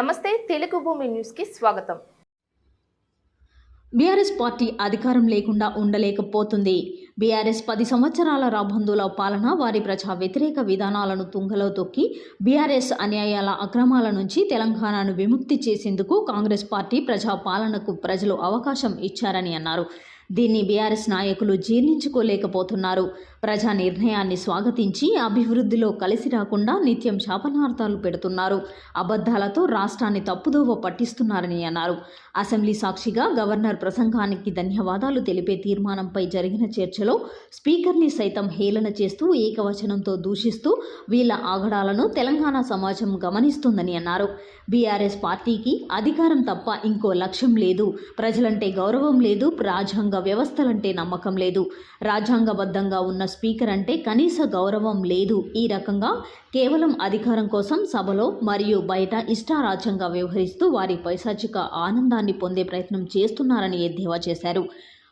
నమస్తే తెలుగు భూమి న్యూస్కి స్వాగతం. బీఆర్ఎస్ పార్టీ అధికారం లేకుండా ఉండలేకపోతుంది. బీఆర్ఎస్ పది సంవత్సరాల రాబంధుల పాలన వారి ప్రజా వ్యతిరేక విధానాలను తుంగలో తొక్కి బీఆర్ఎస్ అన్యాయాల అక్రమాల నుంచి తెలంగాణను విముక్తి చేసేందుకు కాంగ్రెస్ పార్టీ ప్రజా పాలనకు ప్రజలు అవకాశం ఇచ్చారని అన్నారు. దీన్ని బీఆర్ఎస్ నాయకులు జీర్ణించుకోలేకపోతున్నారు. ప్రజా నిర్ణయాన్ని స్వాగతించి అభివృద్ధిలో కలిసి రాకుండా నిత్యం శాపనార్థాలు పెడుతున్నారు. అబద్ధాలతో రాష్ట్రాన్ని తప్పుదోవ పట్టిస్తున్నారని అన్నారు. అసెంబ్లీ సాక్షిగా గవర్నర్ ప్రసంగానికి ధన్యవాదాలు తెలిపే తీర్మానంపై జరిగిన చర్చలో స్పీకర్ని సైతం హేళన చేస్తూ ఏకవచనంతో దూషిస్తూ వీళ్ళ ఆగడాలను తెలంగాణ సమాజం గమనిస్తుందని అన్నారు. బీఆర్ఎస్ పార్టీకి అధికారం తప్ప ఇంకో లక్ష్యం లేదు. ప్రజలంటే గౌరవం లేదు. రాజ్యాంగ వ్యవస్థలంటే నమ్మకం లేదు. రాజ్యాంగబద్ధంగా ఉన్న స్పీకర్ అంటే కనీస గౌరవం లేదు. ఈ రకంగా కేవలం అధికారం కోసం సభలో మరియు బయట ఇష్టారాజ్యంగా వ్యవహరిస్తూ వారి పైశాచిక ఆనందాన్ని పొందే ప్రయత్నం చేస్తున్నారని ఎద్దేవా చేశారు.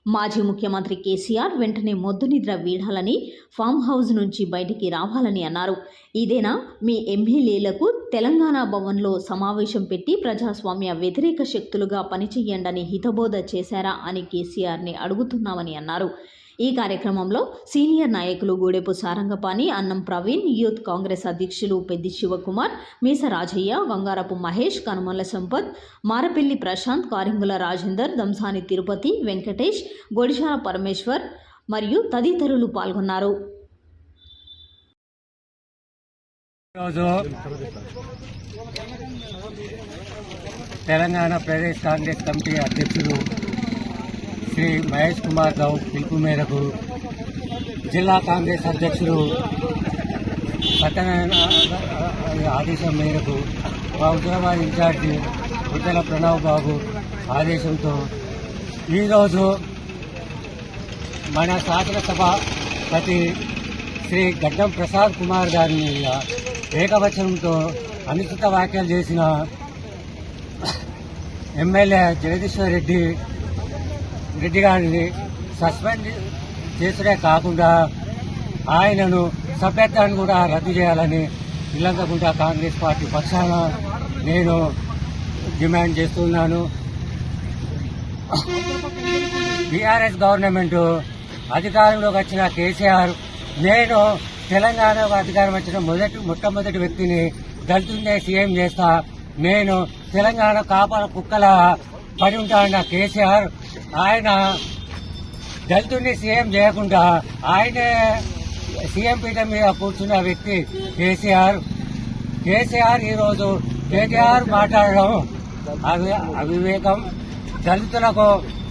మాజీ ముఖ్యమంత్రి కేసీఆర్ వెంటనే మొద్దు నిద్ర వీడాలని ఫామ్ హౌస్ నుంచి బయటికి రావాలని అన్నారు. ఇదేనా? మీ ఎమ్మెల్యేలకు తెలంగాణ భవన్లో సమావేశం పెట్టి ప్రజాస్వామ్య వ్యతిరేక శక్తులుగా పనిచేయండని హితబోధ చేశారా అని కేసీఆర్ని అడుగుతున్నామని అన్నారు. ఈ కార్యక్రమంలో సీనియర్ నాయకులు గూడెపు సారంగపాణి అన్నం ప్రవీణ్ యూత్ కాంగ్రెస్ అధ్యక్షులు పెద్ది శివకుమార్ మీస రాజయ్య వంగారపు మహేష్ కనుమల సంపత్ మారపల్లి ప్రశాంత్ కారింగుల రాజేందర్ దంసాని తిరుపతి వెంకటేష్ గొడిశాల పరమేశ్వర్ మరియు తదితరులు పాల్గొన్నారు. తెలంగాణ ప్రదేశ్ కాంగ్రెస్ కమిటీ అధ్యక్షులు శ్రీ మహేష్ కుమార్ రావు పిలుపు మేరకు జిల్లా కాంగ్రెస్ అధ్యక్షులు సత్యనారాయణ ఆదేశం మేరకు మా హుజరాబాద్ ఇన్ఛార్జి ఉద్దల ప్రణవ్ బాబు ఆదేశంతో ఈరోజు మన శాసనసభపతి శ్రీ గడ్డం ప్రసాద్ కుమార్ గారి మీద ఏకవచనంతో అనుచిత వ్యాఖ్యలు చేసిన ఎమ్మెల్యే జగదీశ్వర్ రెడ్డి రెడ్డి గారిని సస్పెండ్ చేసుడే కాకుండా ఆయనను సభ్యత్వాన్ని కూడా రద్దు చేయాలని ఇల్లంతకుంట కాంగ్రెస్ పార్టీ పక్షాన నేను డిమాండ్ చేస్తున్నాను. బీఆర్ఎస్ గవర్నమెంట్ అధికారంలోకి వచ్చిన కేసీఆర్ నేను తెలంగాణకు అధికారం వచ్చిన మొదటి మొట్టమొదటి వ్యక్తిని దళితున్నే సీఎం చేస్తా నేను తెలంగాణ కాపాల కుక్కల పడి ఉంటానన్న కేసీఆర్ ఆయన దళితుడిని సీఎం చేయకుండా ఆయనే సీఎం పీఠం మీద కూర్చున్న వ్యక్తి కేసీఆర్. కేసీఆర్ ఈరోజు కేటీఆర్ మాట్లాడడం అవి అవివేకం. దళితులకు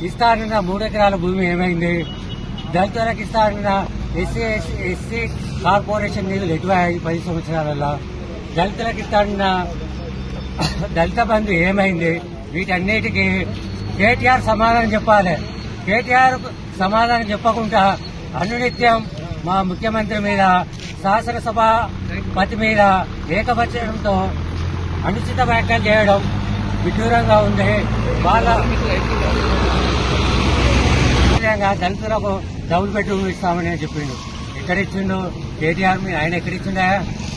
ఇస్తానన్న మూడెకరాల భూమి ఏమైంది? దళితులకు ఇస్తానన్న ఎస్సీ ఎస్సీ కార్పొరేషన్ నిధులు ఎటువయ్యాయి పది సంవత్సరాలలో. దళితులకు ఇస్తానన్న దళిత బంధు ఏమైంది? వీటన్నిటికీ కేటీఆర్ సమాధానం చెప్పాలి. కేటీఆర్ సమాధానం చెప్పకుండా అనునిత్యం మా ముఖ్యమంత్రి మీద శాసనసభ పతి మీద ఏకపక్షంతో అనుచిత వ్యాఖ్యలు చేయడం విడ్డూరంగా ఉంది. వాళ్ళ దళితులకు డబుల్ బెడ్రూమ్ ఇస్తామని చెప్పిండు. ఎక్కడ ఇచ్చిండు కేటీఆర్ మీద ఆయన ఎక్కడ ఇచ్చిండా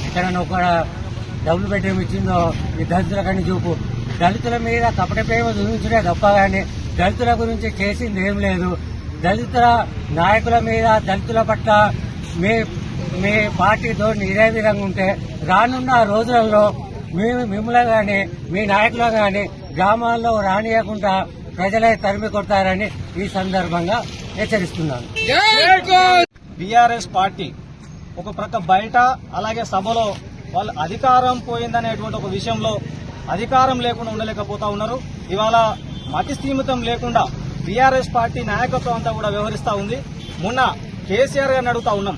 ఎక్కడన్నా ఒక డబుల్ బెడ్రూమ్ ఇచ్చిందో ఈ దళితుల చూపు. దళితుల మీద కపట ప్రేమ చూపించడే తప్ప కానీ దళితుల గురించి చేసింది ఏం లేదు. దళితుల నాయకుల మీద దళితుల పట్ల మీ మీ పార్టీతో ఇదే విధంగా ఉంటే రానున్న రోజులలో మేము మిమ్మల్ని కానీ మీ నాయకులు కానీ గ్రామాల్లో రానియకుండా ప్రజలే తరిమి కొడతారని ఈ సందర్భంగా హెచ్చరిస్తున్నాను. బీఆర్ఎస్ పార్టీ ఒక ప్రక్క బయట అలాగే సభలో వాళ్ళు అధికారం పోయిందనేటువంటి ఒక విషయంలో అధికారం లేకుండా ఉండలేకపోతా ఉన్నారు. ఇవాళ మతి స్థీమితం లేకుండా బీఆర్ఎస్ పార్టీ నాయకత్వం అంతా కూడా వ్యవహరిస్తా ఉంది. మొన్న కేసీఆర్ గారిని అడుగుతా ఉన్నాం.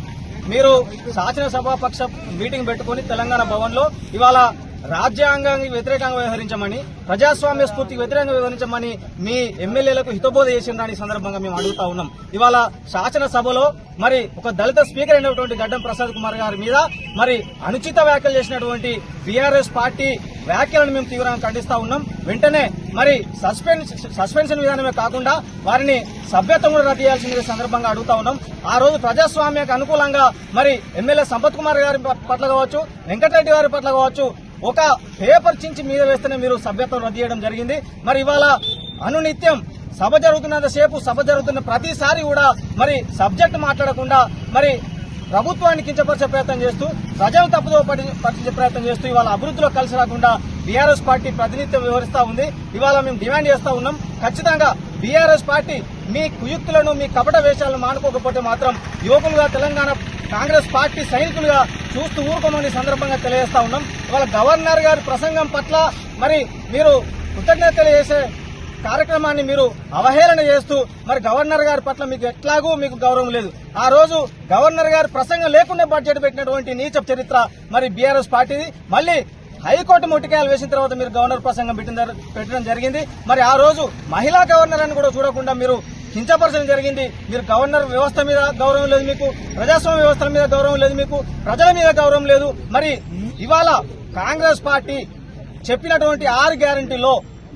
మీరు శాసనసభాపక్ష మీటింగ్ పెట్టుకుని తెలంగాణ భవన్లో ఇవాళ రాజ్యాంగానికి వ్యతిరేకంగా వ్యవహరించమని ప్రజాస్వామ్య స్ఫూర్తికి వ్యతిరేకంగా వ్యవహరించమని మీ ఎమ్మెల్యేలకు హితబోధ చేసిన సందర్భంగా మేము అడుగుతా ఉన్నాం. ఇవాళ శాసనసభలో మరి ఒక దళిత స్పీకర్ అయినటువంటి గడ్డం ప్రసాద్ కుమార్ గారి మీద మరి అనుచిత వ్యాఖ్యలు చేసినటువంటి బీఆర్ఎస్ పార్టీ వ్యాఖ్యలను మేము తీవ్రంగా ఖండిస్తా ఉన్నాం. వెంటనే మరి సస్పెన్ సస్పెన్షన్ విధానమే కాకుండా వారిని సభ్యత్వం కూడా రద్దు చేయాల్సింది సందర్భంగా అడుగుతా ఉన్నాం. ఆ రోజు ప్రజాస్వామ్యకు అనుకూలంగా మరి ఎమ్మెల్యే సంపత్ కుమార్ గారి పట్ల కావచ్చు వెంకటరెడ్డి గారి పట్ల కావచ్చు ఒక పేపర్ చించి మీద వేస్తేనే మీరు సభ్యత్వం రద్దు చేయడం జరిగింది. మరి ఇవాళ అనునిత్యం సభ జరుగుతున్నంత సేపు సభ జరుగుతున్న ప్రతిసారి కూడా మరి సబ్జెక్ట్ మాట్లాడకుండా మరి ప్రభుత్వాన్ని కించపరిచే ప్రయత్నం చేస్తూ ప్రజలు తప్పుదో పట్టించే ప్రయత్నం చేస్తూ ఇవాళ అభివృద్ధిలో కలిసి రాకుండా బీఆర్ఎస్ పార్టీ ప్రాతినిధ్యం వివరిస్తూ ఉంది. ఇవాళ మేము డిమాండ్ చేస్తూ ఉన్నాం. ఖచ్చితంగా బీఆర్ఎస్ పార్టీ మీ కుయుక్తులను మీ కపట వేషాలను మానుకోకపోతే మాత్రం యువకులుగా తెలంగాణ కాంగ్రెస్ పార్టీ సైనికులుగా చూస్తూ ఊరుకోమని సందర్భంగా తెలియజేస్తా ఉన్నాం. ఇవాళ గవర్నర్ గారి ప్రసంగం పట్ల మరి మీరు కృతజ్ఞత తెలియజేసే కార్యక్రమాన్ని మీరు అవహేళన చేస్తూ మరి గవర్నర్ గారి పట్ల మీకు ఎట్లాగూ మీకు గౌరవం లేదు. ఆ రోజు గవర్నర్ గారి ప్రసంగం లేకుండా బడ్జెట్ పెట్టినటువంటి నీచ చరిత్ర మరి బీఆర్ఎస్ పార్టీది. మళ్ళీ హైకోర్టు ముట్టికాయలు వేసిన తర్వాత మీరు గవర్నర్ ప్రసంగం పెట్టిన పెట్టడం జరిగింది. మరి ఆ రోజు మహిళా గవర్నర్ అని కూడా చూడకుండా మీరు కించపరచడం జరిగింది. మీరు గవర్నర్ వ్యవస్థ మీద గౌరవం లేదు మీకు ప్రజాస్వామ్య వ్యవస్థల మీద గౌరవం లేదు మీకు ప్రజల మీద గౌరవం లేదు. మరి ఇవాళ కాంగ్రెస్ పార్టీ చెప్పినటువంటి ఆరు గ్యారంటీలో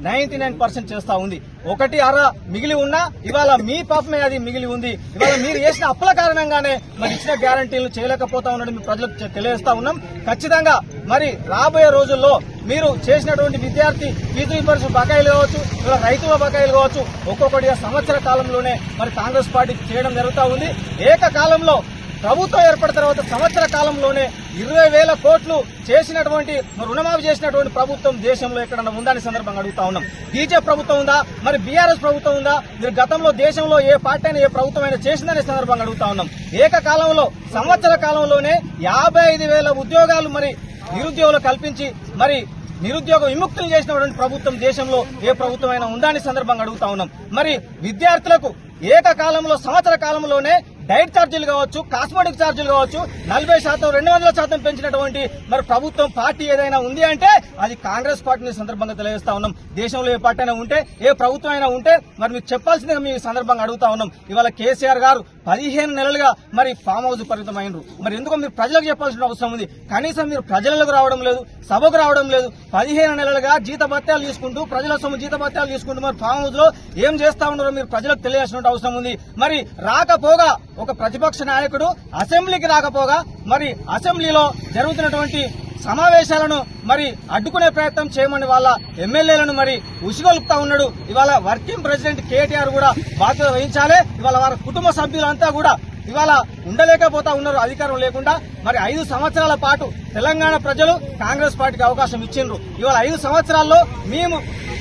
నైన్టీ నైన్ పర్సెంట్ చేస్తా ఉంది. ఒకటి అర మిగిలి ఉన్నా ఇవాళ మీ పాపమే అది మిగిలి ఉంది. ఇవాళ మీరు చేసిన అప్పుల కారణంగానే మరి ఇచ్చిన గ్యారంటీలు చేయలేకపోతా ఉన్నాడు మీ ప్రజలకు తెలియజేస్తా ఉన్నాం. ఖచ్చితంగా మరి రాబోయే రోజుల్లో మీరు చేసినటువంటి విద్యార్థి ఫీజు రీంబర్స్ బకాయిలు కావచ్చు ఇలా రైతుల బకాయిలు కావచ్చు ఒక్కొక్కటిగా సంవత్సర కాలంలోనే మరి కాంగ్రెస్ పార్టీ చేయడం జరుగుతూ ఉంది. ఏకకాలంలో ప్రభుత్వం ఏర్పడిన తర్వాత సంవత్సర కాలంలోనే ఇరవై వేల కోట్లు చేసినటువంటి మరి రుణమాఫీ చేసినటువంటి ప్రభుత్వం దేశంలో ఎక్కడన్నా ఉందని సందర్భంగా అడుగుతా ఉన్నాం. బీజేపీ ప్రభుత్వం ఉందా? మరి బీఆర్ఎస్ ప్రభుత్వం ఉందా? మీరు గతంలో దేశంలో ఏ పార్టీ అయినా ఏ ప్రభుత్వం అయినా చేసిందనే సందర్భంగా అడుగుతా ఉన్నాం. ఏకకాలంలో సంవత్సర కాలంలోనే యాభై ఐదు వేల ఉద్యోగాలు మరి నిరుద్యోగులు కల్పించి మరి నిరుద్యోగ విముక్తులు చేసినటువంటి ప్రభుత్వం దేశంలో ఏ ప్రభుత్వం అయినా ఉందా అని సందర్భంగా అడుగుతా ఉన్నాం. మరి విద్యార్థులకు ఏకకాలంలో సంవత్సర కాలంలోనే డైట్ ఛార్జీలు కావచ్చు కాస్మెటిక్ ఛార్జీలు కావచ్చు నలభై శాతం రెండు వందల శాతం పెంచినటువంటి మరి ప్రభుత్వం పార్టీ ఏదైనా ఉంది అంటే అది కాంగ్రెస్ పార్టీని సందర్భంగా తెలియజేస్తా ఉన్నాం. దేశంలో ఏ పార్టీ అయినా ఉంటే ఏ ప్రభుత్వం అయినా ఉంటే మరి మీకు చెప్పాల్సిందిగా మీ సందర్భంగా అడుగుతా ఉన్నాం. ఇవాళ కేసీఆర్ గారు పదిహేను నెలలుగా మరి ఫామ్ హౌస్ పరిమితమైనరు మరి ఎందుకో మీరు ప్రజలకు చెప్పాల్సిన అవసరం ఉంది. కనీసం మీరు ప్రజలకు రావడం లేదు సభకు రావడం లేదు. పదిహేను నెలలుగా జీతభత్యాలు తీసుకుంటూ ప్రజల సొమ్ము జీతభత్యాలు తీసుకుంటూ మరి ఫామ్ హౌస్లో ఏం చేస్తా ఉన్నారో మీరు ప్రజలకు తెలియాల్సిన అవసరం ఉంది. మరి రాకపోగా ఒక ప్రతిపక్ష నాయకుడు అసెంబ్లీకి రాకపోగా మరి అసెంబ్లీలో జరుగుతున్నటువంటి సమావేశాలను మరి అడ్డుకునే ప్రయత్నం చేయమని వాళ్ళ ఎమ్మెల్యేలను మరి ఉసిగొలుపుతా ఉన్నాడు. ఇవాళ వర్కింగ్ ప్రెసిడెంట్ కేటీఆర్ కూడా బాధ్యత వహించాలి. ఇవాళ వారి కుటుంబ సభ్యులంతా కూడా ఇవాళ ఉండలేకపోతా ఉన్నారు అధికారం లేకుండా. మరి ఐదు సంవత్సరాల పాటు తెలంగాణ ప్రజలు కాంగ్రెస్ పార్టీకి అవకాశం ఇచ్చిండ్రు. ఇవాళ ఐదు సంవత్సరాల్లో మేము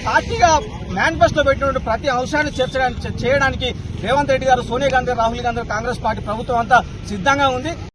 పార్టీగా మేనిఫెస్టో పెట్టినటువంటి ప్రతి అంశాన్ని చేర్చడానికి చేయడానికి రేవంత్ రెడ్డి గారు సోనియా గాంధీ రాహుల్ గాంధీ కాంగ్రెస్ పార్టీ ప్రభుత్వం అంతా సిద్ధంగా ఉంది.